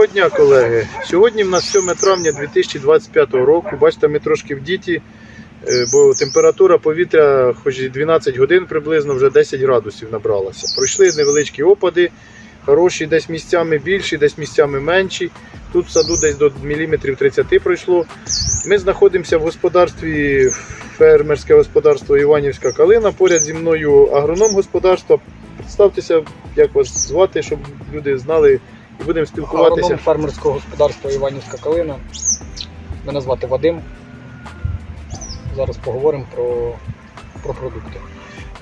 Доброго дня, колеги. Сьогодні в нас 7 травня 2025 року. Бачите, ми трошки в діті, е, бо температура повітря, хоч 12 годин приблизно, вже 10 градусів набралася. Пройшли невеличкі опади, хороші, десь місцями більші, десь місцями менші. Тут в саду десь до міліметрів 30 пройшло. Ми знаходимося в господарстві фермерське господарство Іванівська калина. Поряд зі мною агроном господарства. Представтеся, як вас звати, щоб люди знали будемо спілкуватися. Агроном фермерського господарства Іванівська Калина. Мене звати Вадим. Зараз поговоримо про, про продукти.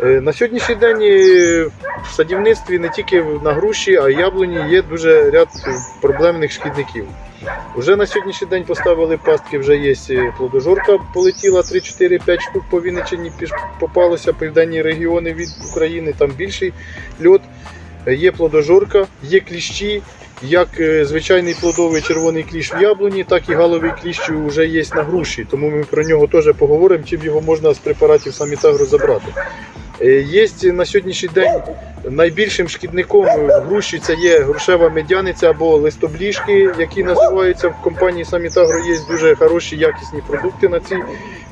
Е, На сьогоднішній день е, в садівництві не тільки на груші, а й яблуні є дуже ряд проблемних шкідників. Уже на сьогоднішній день поставили пастки, вже є е, плодожорка, полетіла 3-4-5 штук по Вінниччині, попалося південні регіони від України, там більший льот. Є плодожорка, є кліщі, як е, звичайний плодовий червоний кліщ в яблуні, так і галовий кліщ вже є на груші. Тому ми про нього теж поговоримо, чим його можна з препаратів самітагру забрати. Е, Є на сьогоднішній день найбільшим шкідником в груші це є грушева медяниця або листобліжки, які називаються в компанії Самітагро. Є дуже хороші якісні продукти на ці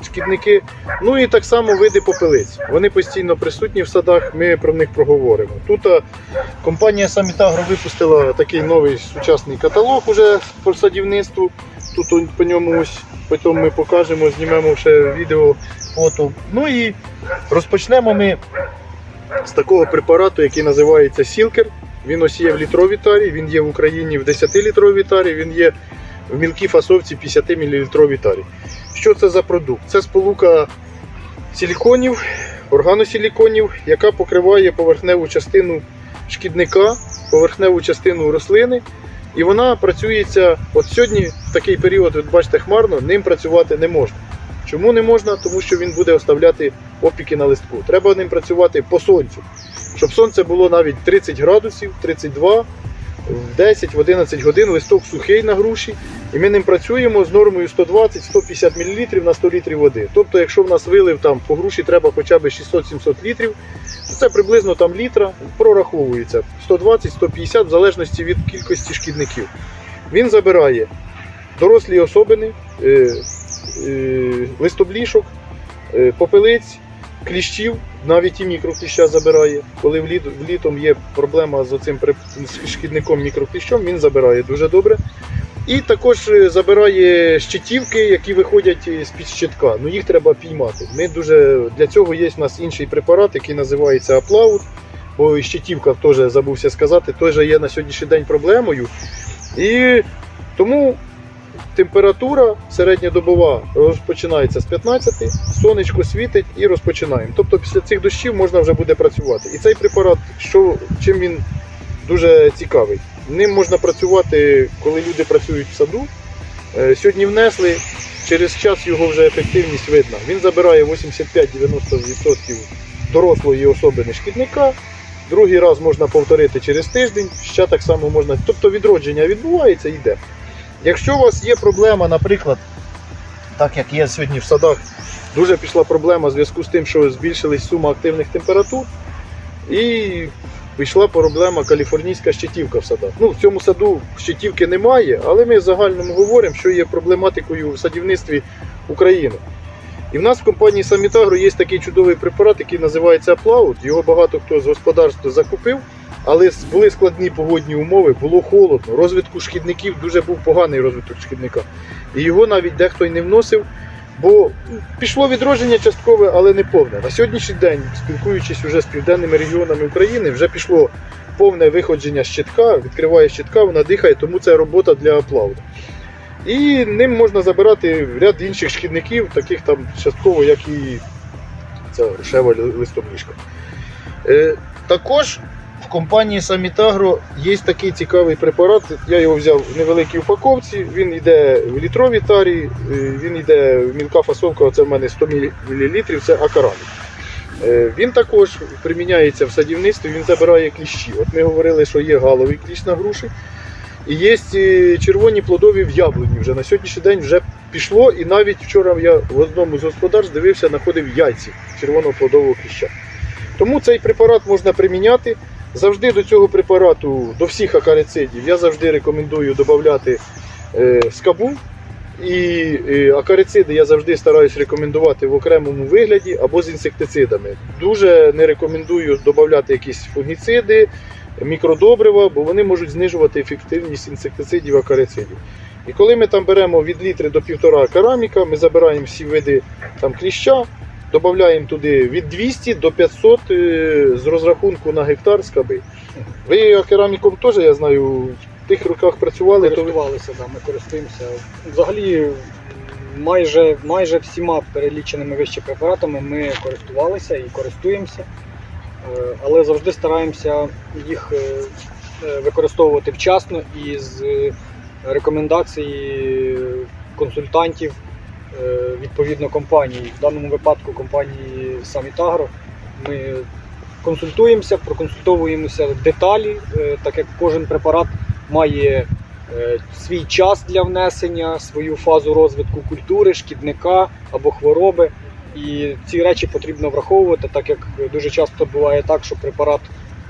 шкідники. Ну і так само види попелиць. Вони постійно присутні в садах. Ми про них проговоримо. Тут компанія Самітагро випустила такий новий сучасний каталог уже по садівництву. Тут по ньому ось потім ми покажемо, знімемо ще відео, фото. Ну і розпочнемо ми з такого препарату, який називається Сілкер. Він ось є в літровій тарі, він є в Україні в 10-літровій тарі, він є в мілкій фасовці 50 мл тарі. Що це за продукт? Це сполука силіконів, органосиліконів, яка покриває поверхневу частину шкідника, поверхневу частину рослини. І вона працюється, от сьогодні в такий період, от бачите, хмарно, ним працювати не можна. Чому не можна? Тому що він буде оставляти опіки на листку. Треба ним працювати по сонцю. Щоб сонце було навіть 30 градусів, 32, в 10, в 11 годин листок сухий на груші. І ми ним працюємо з нормою 120-150 мл на 100 літрів води. Тобто, якщо в нас вилив там по груші треба хоча б 600-700 літрів, то це приблизно там літра прораховується 120-150 в залежності від кількості шкідників. Він забирає дорослі особини, е, е, листоблішок, е, попелиць, кліщів, навіть і мікрокліща забирає. Коли вліт, влітом є проблема з оцим шкідником мікрокліщом, він забирає дуже добре. І також е, забирає щитівки, які виходять е, з-під щитка. Ну їх треба піймати. Ми дуже для цього є в нас інший препарат, який називається Аплаут. Бо щитівка теж забувся сказати, теж є на сьогоднішній день проблемою. І тому температура середньодобова розпочинається з 15, сонечко світить і розпочинаємо. Тобто після цих дощів можна вже буде працювати. І цей препарат, що, чим він дуже цікавий. Ним можна працювати, коли люди працюють в саду. Е, Сьогодні внесли, через час його вже ефективність видна. Він забирає 85-90% дорослої особини шкідника. Другий раз можна повторити через тиждень, ще так само можна. Тобто відродження відбувається і йде. Якщо у вас є проблема, наприклад, так як є сьогодні в садах, дуже пішла проблема в зв'язку з тим, що збільшилась сума активних температур, і пішла проблема каліфорнійська щитівка в садах. Ну, в цьому саду щитівки немає, але ми загальному говоримо, що є проблематикою в садівництві України. І в нас в компанії Самітагро є такий чудовий препарат, який називається Аплаут. Його багато хто з господарства закупив, але були складні погодні умови, було холодно. Розвитку шкідників дуже був поганий розвиток шкідника. І його навіть дехто й не вносив, бо пішло відродження часткове, але не повне. На сьогоднішній день, спілкуючись уже з південними регіонами України, вже пішло повне виходження щитка, відкриває щитка, вона дихає, тому це робота для аплауду. І ним можна забирати ряд інших шкідників, таких там частково, як і ця рушева листобліжка. Е, також в компанії Самітагро є такий цікавий препарат. Я його взяв в невеликій упаковці. Він йде в літровій тарі, е, він йде в мілка фасовка, оце в мене 100 мл, це акараль. Е, Він також приміняється в садівництві, він забирає кліщі. От ми говорили, що є галовий кліщ на груші. І є е, червоні плодові в яблуні. Вже на сьогоднішній день вже пішло. І навіть вчора я в одному з господарств дивився, знаходив яйці червоного плодового кліща. Тому цей препарат можна приміняти. Завжди до цього препарату, до всіх акарицидів, я завжди рекомендую додати е, скабу. І е, акарициди я завжди стараюсь рекомендувати в окремому вигляді або з інсектицидами. Дуже не рекомендую додати якісь фунгіциди, мікродобрива, бо вони можуть знижувати ефективність інсектицидів акарицидів. І коли ми там беремо від літри до півтора кераміка, ми забираємо всі види там, кліща, додаємо туди від 200 до 500 е, з розрахунку на гектар скаби. Ви кераміком теж, я знаю, в тих роках працювали, то ви да, ми користуємося. Взагалі, майже, майже всіма переліченими вище препаратами ми користувалися і користуємося, Е, але завжди стараємося їх е, використовувати вчасно і з рекомендацій консультантів відповідно компанії. В даному випадку компанії Самітагро. Ми консультуємося, проконсультовуємося деталі, е, так як кожен препарат має е, свій час для внесення, свою фазу розвитку культури, шкідника або хвороби. І ці речі потрібно враховувати, так як дуже часто буває так, що препарат,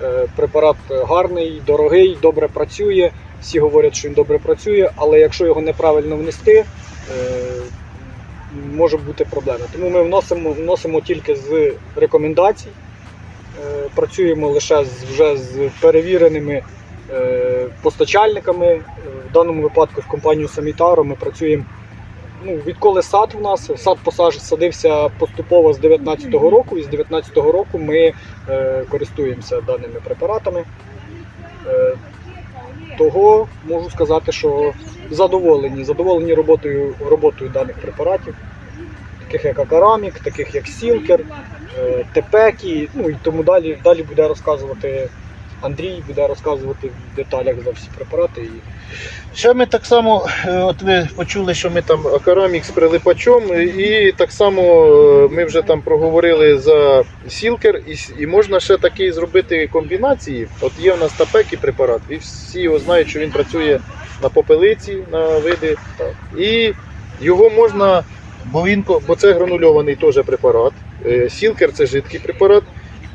е, препарат гарний, дорогий, добре працює. Всі говорять, що він добре працює, але якщо його неправильно внести, е, може бути проблема. Тому ми вносимо, вносимо тільки з рекомендацій, е, працюємо лише з, вже з перевіреними е, постачальниками. Е, В даному випадку з компанією Самітаро ми працюємо. Ну, відколи сад в нас, сад посаж садився поступово з 19-го року, і з 19-го року ми е, користуємося даними препаратами. Е, того можу сказати, що задоволені, задоволені роботою, роботою даних препаратів, таких як Акарамік, таких як Сілкер, е, Тепекі, ну і тому далі, далі буде розказувати Андрій, буде розказувати в деталях за всі препарати. І Ще ми так само, е, от ви почули, що ми там акарамік з прилипачом, і так само е, ми вже там проговорили за сілкер, і, і можна ще такі зробити комбінації. От є в нас тапекі препарат, і всі його знають, що він працює на попелиці, на види. Так. І його можна, бо він бо це гранульований теж препарат. е, Сілкер це жидкий препарат,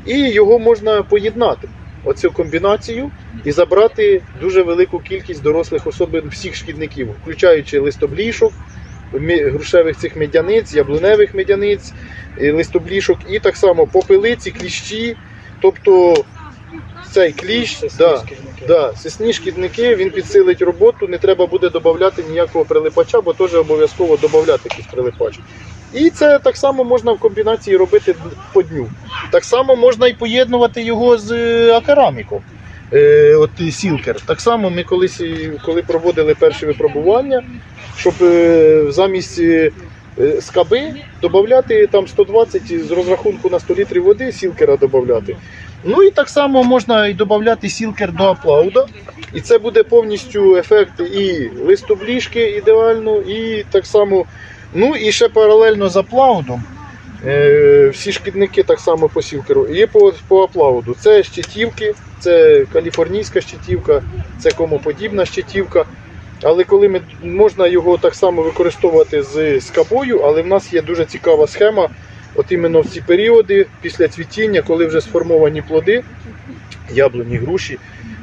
і його можна поєднати. Оцю комбінацію і забрати дуже велику кількість дорослих особин всіх шкідників, включаючи листоблішок, грушевих цих медяниць, яблуневих медяниць, листоблішок, і так само попелиці, кліщі. Тобто цей кліщ, да, да, сисні шкідники, він підсилить роботу, не треба буде додати ніякого прилипача, бо теж обов'язково додати якийсь прилипач. І це так само можна в комбінації робити по дню. Так само можна і поєднувати його з е, акараміком. Е, от і сілкер. Так само ми колись, коли проводили перші випробування, щоб е, замість е, е, скаби додати там 120 з розрахунку на 100 літрів води, сілкера додати. Ну і так само можна і додати сілкер до аплауда. І це буде повністю ефект і листобліжки ідеально, і так само. Ну і ще паралельно з аплаудом. Е, всі шкідники так само по сілкеру. Є по, по аплауду. Це щитівки, це каліфорнійська щитівка, це комоподібна щитівка. Але коли ми можна його так само використовувати з скабою, але в нас є дуже цікава схема. От іменно в ці періоди, після цвітіння, коли вже сформовані плоди, яблуні, груші,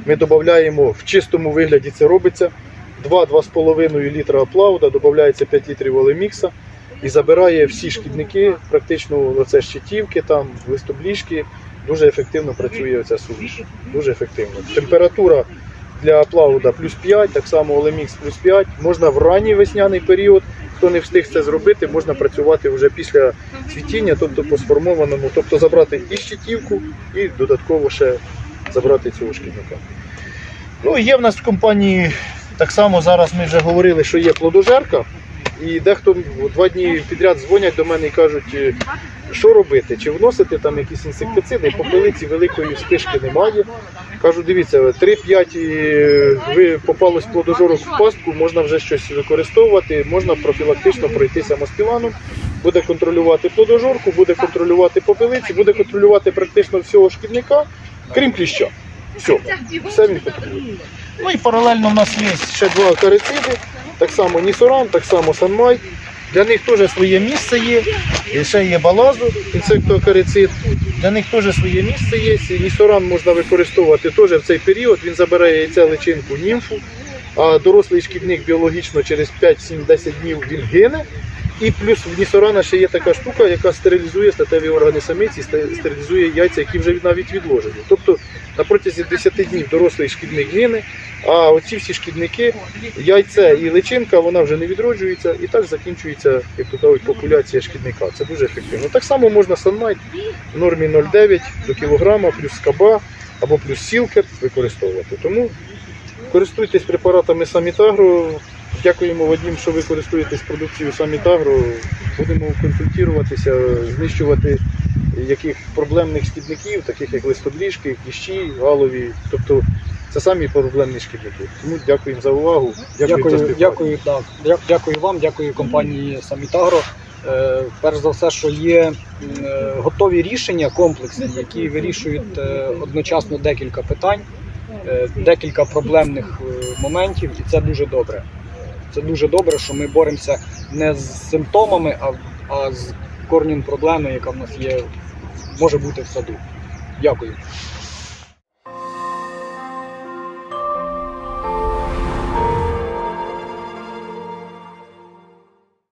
ми додаємо в чистому вигляді це робиться. 2-2,5 літра аплауда, додається 5 літрів олемікса і забирає всі шкідники, практично оце щитівки, там, листобліжки. Дуже ефективно працює оця суміш. Дуже ефективно. Температура для аплауда плюс 5, так само олемікс плюс 5. Можна в ранній весняний період. Хто не встиг це зробити, можна працювати вже після цвітіння, тобто по сформованому, тобто забрати і щитівку, і додатково ще забрати цього шкідника. Ну, є в нас в компанії так само зараз ми вже говорили, що є плодожерка. І дехто два дні підряд дзвонять до мене і кажуть, е, що робити, чи вносити там якісь інсектициди, попелиці великої спишки немає. Кажу, дивіться, 3-5 е, ви попалось плодожорок в пастку, можна вже щось використовувати, можна профілактично пройтися мастиланом, буде контролювати плодожорку, буде контролювати попелиці, буде контролювати практично всього шкідника, крім кліща. Все, все він контролює. Ну і паралельно в нас є ще два карициди, так само Нісуран, так само Санмай. Для них теж своє місце є. І ще є балазу, інсектокарицид. Для них теж своє місце є. Нісуран можна використовувати теж в цей період. Він забирає яйця личинку німфу, а дорослий шкідник біологічно через 5-7-10 днів він гине. І плюс в нісорана ще є така штука, яка стерилізує статеві органи самиці, сте- стерилізує яйця, які вже навіть відложені. Тобто на протязі 10 днів дорослий шкідник гине, а оці всі шкідники, яйце і личинка, вона вже не відроджується, і так закінчується, як то кажуть, популяція шкідника. Це дуже ефективно. Так само можна санмайт в нормі 0,9 до кілограма, плюс скаба або плюс сілкет використовувати. Тому користуйтесь препаратами Самітагро. Дякуємо Вадім, що ви користуєтесь продукцією Самітагро. Будемо консультуватися, знищувати яких проблемних шкідників, таких як листобліжки, кліщі, галові. Тобто це самі проблемні шкідники. Тому дякуємо за увагу. Дякую, Дякую, дякую, так. Дякую вам, дякую компанії Самітагро. Е, перш за все, що є е, готові рішення комплексні, які вирішують е, одночасно декілька питань, е, декілька проблемних е, моментів, і це дуже добре. Це дуже добре, що ми боремося не з симптомами, а, а з корнем проблеми, яка в нас є, може бути в саду. Дякую.